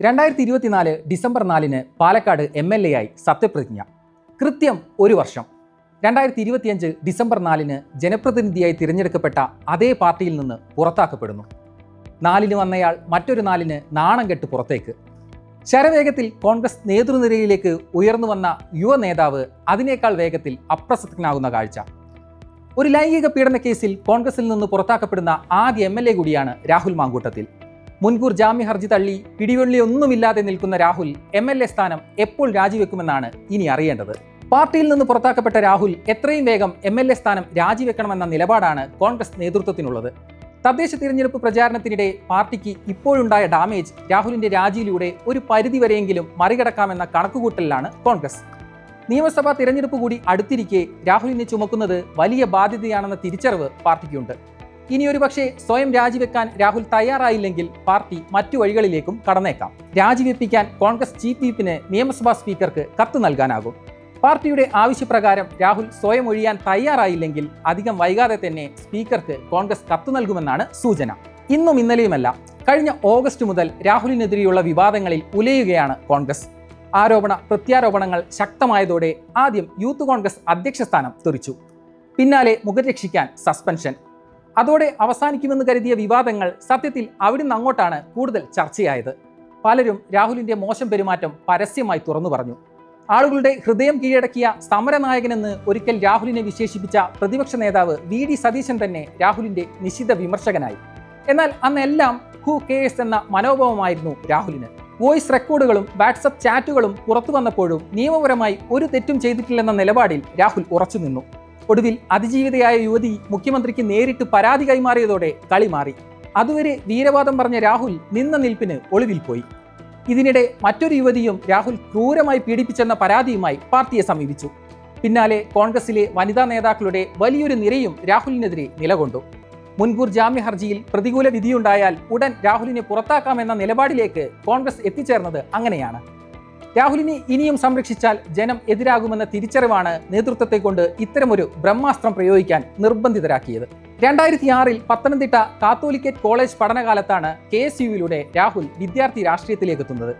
രണ്ടായിരത്തി ഇരുപത്തിനാല് ഡിസംബർ നാലിന് പാലക്കാട് എം എൽ എ ആയി സത്യപ്രതിജ്ഞ. കൃത്യം ഒരു വർഷം. രണ്ടായിരത്തി ഇരുപത്തിയഞ്ച് ഡിസംബർ നാലിന് ജനപ്രതിനിധിയായി തിരഞ്ഞെടുക്കപ്പെട്ട അതേ പാർട്ടിയിൽ നിന്ന് പുറത്താക്കപ്പെടുന്നു. നാലിന് വന്നയാൾ മറ്റൊരു നാലിന് നാണം കെട്ട് പുറത്തേക്ക്. ശരവേഗത്തിൽ കോൺഗ്രസ് നേതൃനിരയിലേക്ക് ഉയർന്നു വന്ന യുവ നേതാവ് അതിനേക്കാൾ വേഗത്തിൽ അപ്രസക്തനാകുന്ന കാഴ്ച. ഒരു ലൈംഗിക പീഡന കേസിൽ കോൺഗ്രസിൽ നിന്ന് പുറത്താക്കപ്പെടുന്ന ആദ്യ എം എൽ എ കൂടിയാണ് രാഹുൽ മാങ്കൂട്ടത്തിൽ. മുൻകൂർ ജാമ്യ ഹർജി തള്ളി പിടിവെള്ളിയൊന്നുമില്ലാതെ നിൽക്കുന്ന രാഹുൽ എം എൽ എ സ്ഥാനം എപ്പോൾ രാജിവെക്കുമെന്നാണ് ഇനി അറിയേണ്ടത്. പാർട്ടിയിൽ നിന്ന് പുറത്താക്കപ്പെട്ട രാഹുൽ എത്രയും വേഗം എം എൽ എ സ്ഥാനം രാജിവെക്കണമെന്ന നിലപാടാണ് കോൺഗ്രസ് നേതൃത്വത്തിനുള്ളത്. തദ്ദേശ തിരഞ്ഞെടുപ്പ് പ്രചാരണത്തിനിടെ പാർട്ടിക്ക് ഇപ്പോഴുണ്ടായ ഡാമേജ് രാഹുലിന്റെ രാജിയിലൂടെ ഒരു പരിധിവരെയെങ്കിലും മറികടക്കാമെന്ന കണക്കുകൂട്ടലിലാണ് കോൺഗ്രസ്. നിയമസഭാ തിരഞ്ഞെടുപ്പ് കൂടി അടുത്തിരിക്കെ രാഹുലിനെ ചുമക്കുന്നത് വലിയ ബാധ്യതയാണെന്ന തിരിച്ചറിവ് പാർട്ടിക്കുണ്ട്. ഇനി ഒരു പക്ഷേ സ്വയം രാജിവെക്കാൻ രാഹുൽ തയ്യാറായില്ലെങ്കിൽ പാർട്ടി മറ്റു വഴികളിലേക്കും കടന്നേക്കാം. രാജിവെപ്പിക്കാൻ കോൺഗ്രസ് ചീഫ് വിപ്പിന് നിയമസഭാ സ്പീക്കർക്ക് കത്ത് നൽകാനാകും. പാർട്ടിയുടെ ആവശ്യപ്രകാരം രാഹുൽ സ്വയം ഒഴിയാൻ തയ്യാറായില്ലെങ്കിൽ അധികം വൈകാതെ തന്നെ സ്പീക്കർക്ക് കോൺഗ്രസ് കത്ത് നൽകുമെന്നാണ് സൂചന. ഇന്നും ഇന്നലെയുമല്ല കഴിഞ്ഞ ഓഗസ്റ്റ് മുതൽ രാഹുലിനെതിരെയുള്ള വിവാദങ്ങളിൽ ഉലയുകയാണ് കോൺഗ്രസ്. ആരോപണ പ്രത്യാരോപണങ്ങൾ ശക്തമായതോടെ ആദ്യം യൂത്ത് കോൺഗ്രസ് അധ്യക്ഷ സ്ഥാനം തെറിച്ചു. പിന്നാലെ മുഖരക്ഷിക്കാൻ സസ്പെൻഷൻ. അതോടെ അവസാനിക്കുമെന്ന് കരുതിയ വിവാദങ്ങൾ സത്യത്തിൽ അവിടുന്ന് അങ്ങോട്ടാണ് കൂടുതൽ ചർച്ചയായത്. പലരും രാഹുലിന്റെ മോശം പെരുമാറ്റം പരസ്യമായി തുറന്നു പറഞ്ഞു. ആളുകളുടെ ഹൃദയം കീഴടക്കിയ സമരനായകനെന്ന് ഒരിക്കൽ രാഹുലിനെ വിശേഷിപ്പിച്ച പ്രതിപക്ഷ നേതാവ് വി ഡി സതീശൻ തന്നെ രാഹുലിന്റെ നിശിത വിമർശകനായി. എന്നാൽ അന്നെല്ലാം ഹു കെ എസ് എന്ന മനോഭാവമായിരുന്നു രാഹുലിന്. വോയിസ് റെക്കോർഡുകളും വാട്സപ്പ് ചാറ്റുകളും പുറത്തു വന്നപ്പോഴും നിയമപരമായി ഒരു തെറ്റും ചെയ്തിട്ടില്ലെന്ന നിലപാടിൽ രാഹുൽ ഉറച്ചു നിന്നു ഒടുവിൽ അതിജീവിതയായ യുവതി മുഖ്യമന്ത്രിക്ക് നേരിട്ട് പരാതി കൈമാറിയതോടെ കളി മാറി. അതുവരെ വീരവാദം പറഞ്ഞ രാഹുൽ നിന്ന നിൽപ്പിന് ഒളിവിൽ പോയി. ഇതിനിടെ മറ്റൊരു യുവതിയും രാഹുൽ ക്രൂരമായി പീഡിപ്പിച്ചെന്ന പരാതിയുമായി പാർട്ടിയെ സമീപിച്ചു. പിന്നാലെ കോൺഗ്രസിലെ വനിതാ നേതാക്കളുടെ വലിയൊരു നിരയും രാഹുലിനെതിരെ നിലകൊണ്ടു. മുൻകൂർ ജാമ്യ ഹർജിയിൽ പ്രതികൂല വിധിയുണ്ടായാൽ ഉടൻ രാഹുലിനെ പുറത്താക്കാമെന്ന നിലപാടിലേക്ക് കോൺഗ്രസ് എത്തിച്ചേർന്നത് അങ്ങനെയാണ്. രാഹുലിനെ ഇനിയും സംരക്ഷിച്ചാൽ ജനം എതിരാകുമെന്ന തിരിച്ചറിവാണ് നേതൃത്വത്തെ കൊണ്ട് ഇത്തരമൊരു ബ്രഹ്മാസ്ത്രം പ്രയോഗിക്കാൻ നിർബന്ധിതരാക്കിയത്. രണ്ടായിരത്തി ആറിൽ പത്തനംതിട്ട കാത്തോലിക്കറ്റ് കോളേജ് പഠനകാലത്താണ് കെ എസ് യുവിലൂടെ രാഹുൽ വിദ്യാർത്ഥി രാഷ്ട്രീയത്തിലേക്ക് എത്തുന്നത്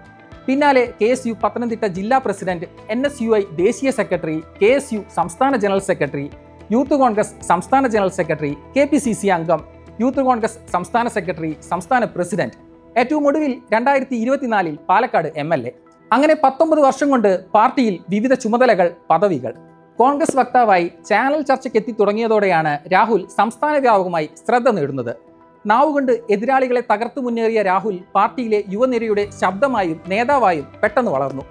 പിന്നാലെ കെ എസ് യു പത്തനംതിട്ട ജില്ലാ president N S U I ദേശീയ സെക്രട്ടറി കെ എസ് യു സംസ്ഥാന ജനറൽ സെക്രട്ടറി യൂത്ത് കോൺഗ്രസ് സംസ്ഥാന general secretary K P C C അംഗം യൂത്ത് കോൺഗ്രസ് സംസ്ഥാന സെക്രട്ടറി സംസ്ഥാന പ്രസിഡന്റ്. ഏറ്റവും ഒടുവിൽ രണ്ടായിരത്തി ഇരുപത്തിനാലിൽ പാലക്കാട് എം എൽ എ. അങ്ങനെ പത്തൊമ്പത് വർഷം കൊണ്ട് പാർട്ടിയിൽ വിവിധ ചുമതലകൾ പദവികൾ. കോൺഗ്രസ് വക്താവായി ചാനൽ ചർച്ചയ്ക്ക് എത്തി തുടങ്ങിയതോടെയാണ് രാഹുൽ സംസ്ഥാന വ്യാപകമായി ശ്രദ്ധ നേടുന്നത്. നാവുകൊണ്ട് എതിരാളികളെ തകർത്തു മുന്നേറിയ രാഹുൽ പാർട്ടിയിലെ യുവനിരയുടെ ശബ്ദമായും നേതാവായും പെട്ടെന്ന് വളർന്നു.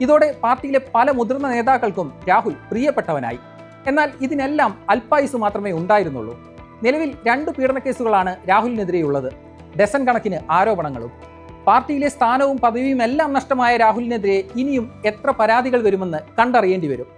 ഇതോടെ പാർട്ടിയിലെ പല മുതിർന്ന നേതാക്കൾക്കും രാഹുൽ പ്രിയപ്പെട്ടവനായി. എന്നാൽ ഇതിനെല്ലാം അൽപായുസ് മാത്രമേ ഉണ്ടായിരുന്നുള്ളൂ. നിലവിൽ രണ്ട് പീഡനക്കേസുകളാണ് രാഹുലിനെതിരെയുള്ളത്. ഡസൻ കണക്കിന് ആരോപണങ്ങളും. പാർട്ടിയിലെ സ്ഥാനവും പദവിയും എല്ലാം നഷ്ടമായ രാഹുലിനെതിരെ ഇനിയും എത്ര പരാതികൾ വരുമെന്ന് കണ്ടറിയേണ്ടി വരും.